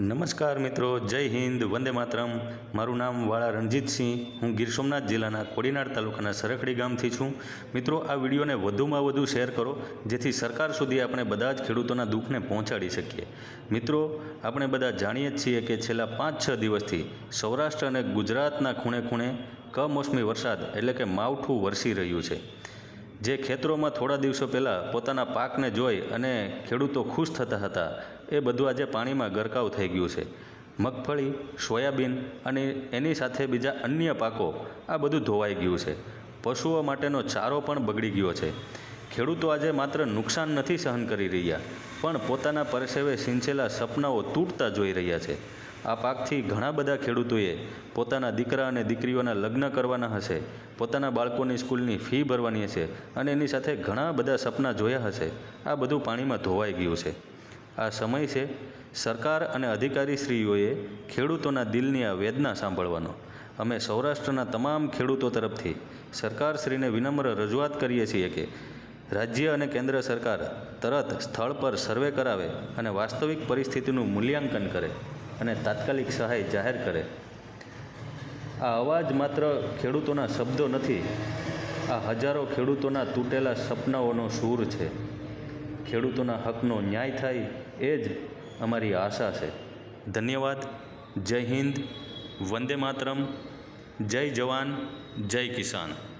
નમસ્કાર મિત્રો, જય હિન્દ, વંદે માતરમ. મારું નામ વાળા રણજીતસિંહ હું ગીર સોમનાથ જિલ્લાના કોડીનાર તાલુકાના સરખડી ગામથી છું. મિત્રો, આ વિડીયોને વધુમાં વધુ શેર કરો, જેથી સરકાર સુધી આપણે બધા જ ખેડૂતોના દુઃખને પહોંચાડી શકીએ. મિત્રો, આપણે બધા જાણીએ જ છીએ કે છેલ્લા પાંચ છ દિવસથી સૌરાષ્ટ્ર અને ગુજરાતના ખૂણે ખૂણે કમોસમી વરસાદ એટલે કે માવઠું વરસી રહ્યું છે. જે ખેતરોમાં થોડા દિવસો પહેલાં પોતાના પાકને જોઈ અને ખેડૂતો ખુશ થતા હતા, એ બધું આજે પાણીમાં ગરકાવ થઈ ગયું છે. મગફળી, સોયાબીન અને એની સાથે બીજા અન્ય પાકો આ બધું ધોવાઈ ગયું છે. પશુઓ માટેનો ચારો પણ બગડી ગયો છે. ખેડૂતો આજે માત્ર નુકસાન નથી સહન કરી રહ્યા, પણ પોતાના પરસેવે સિંચેલા સપનાઓ તૂટતા જોઈ રહ્યા છે. આ પાકથી ઘણા બધા ખેડૂતોએ પોતાના દીકરા અને દીકરીઓના લગ્ન કરવાના હશે, પોતાના બાળકોની સ્કૂલની ફી ભરવાની હશે અને એની સાથે ઘણા બધા સપના જોયા હશે. આ બધું પાણીમાં ધોવાઈ ગયું છે. આ સમય છે સરકાર અને અધિકારીશ્રીઓએ ખેડૂતોના દિલની આ વેદના સાંભળવાનો. અમે સૌરાષ્ટ્રના તમામ ખેડૂતો તરફથી સરકારશ્રીને વિનમ્ર રજૂઆત કરીએ છીએ કે રાજ્ય અને કેન્દ્ર સરકાર તરત સ્થળ પર સર્વે કરાવે અને વાસ્તવિક પરિસ્થિતિનું મૂલ્યાંકન કરે. અને તાત્કાલિક સહાય જાહેર કરે. આ અવાજ માત્ર ખેડૂતોના શબ્દો નથી, આ હજારો ખેડૂતોના તૂટેલા સપનાઓનો સૂર છે. ખેડૂતોના હકનો ન્યાય થાય એ જ અમારી આશા છે. ધન્યવાદ. જય હિન્દ. વંદે માતરમ. જય જવાન. જય કિસાન.